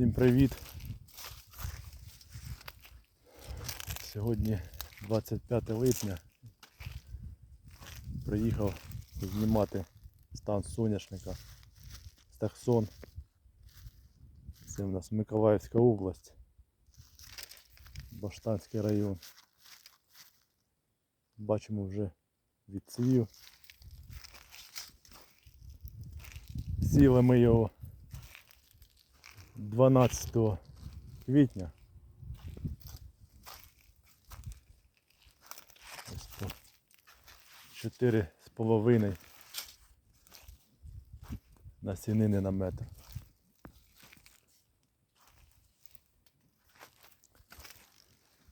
Всім привіт! Сьогодні 25 липня. Приїхав знімати стан соняшника Стахсон. Це в нас Миколаївська область, Баштанський район. Бачимо вже відцвів. Сіли ми його 12 квітня. Ось по 4 з половиною насінини на метр.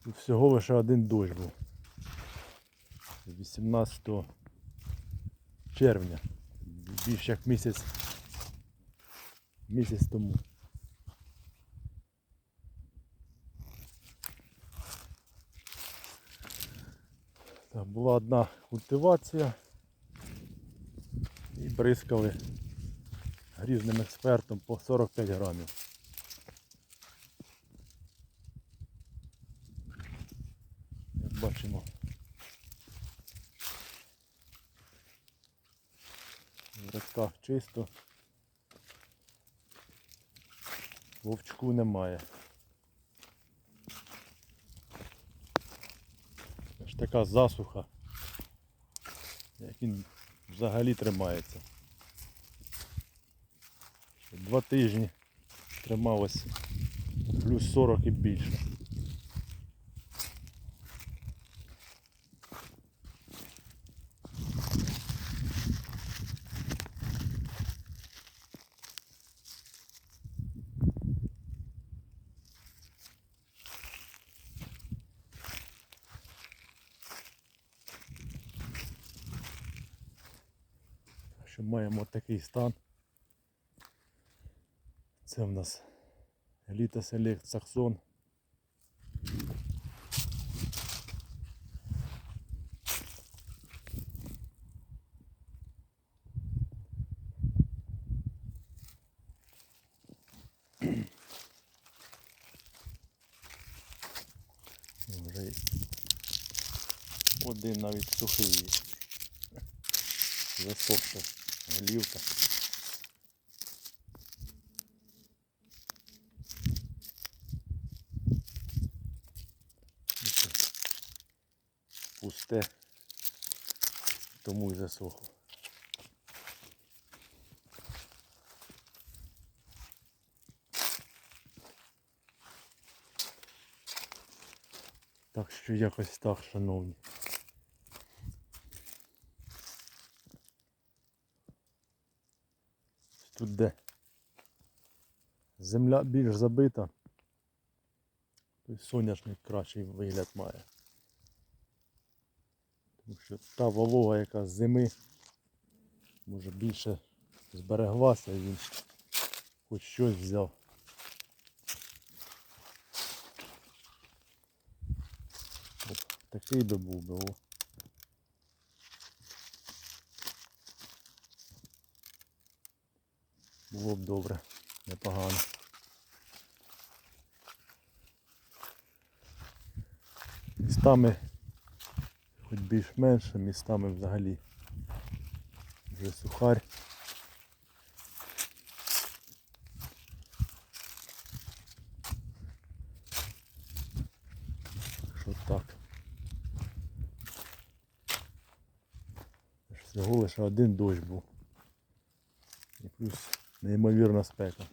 Тут всього лише один дощ був. 18 червня. Більше як місяць місяць тому. Так, була одна культивація і бризкали грізним експертом по 45 грамів. Як бачимо. В рядках чисто. Вовчку немає. Така засуха, як він взагалі тримається. Два тижні трималось плюс 40 і більше. Що маємо такий стан. Це в нас Еліта Селект Саксон. Вже один навіть сухий є. Голівка. Пусте, тому й засохло. Так що якось так, шановні. Тут де земля більш забита, то соняшник кращий вигляд має. Тому що та волога, яка з зими, може більше збереглася і він хоч щось взяв. Такий би був би. О. Було б добре, непогано. Містами хоч більш-менше, містами взагалі вже сухарь. Всього лише один дощ був. І плюс неймовірна спека.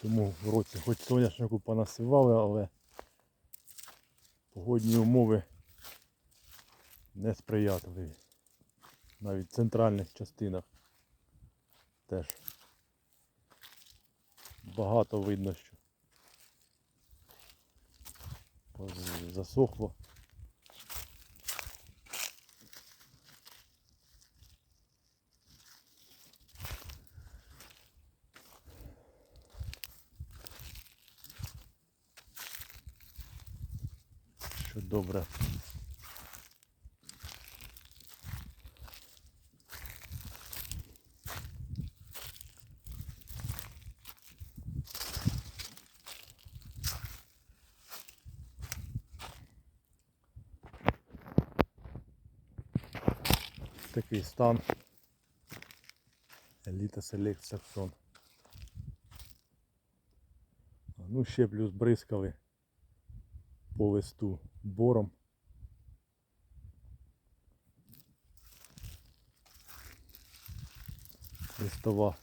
Цьому році хоч соняшнику понасивали, але погодні умови несприятливі. Навіть в центральних частинах теж багато видно, що засохло. що добре. Такий стан еліта Select Saxon. Ну ще плюс бризкали по листу бором. Листова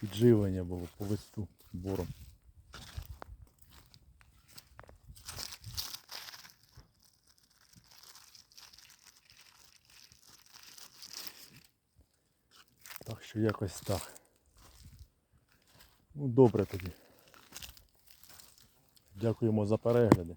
підживлення було по листу бором. Так що якось так. Ну добре тоді. Дякуємо за перегляди.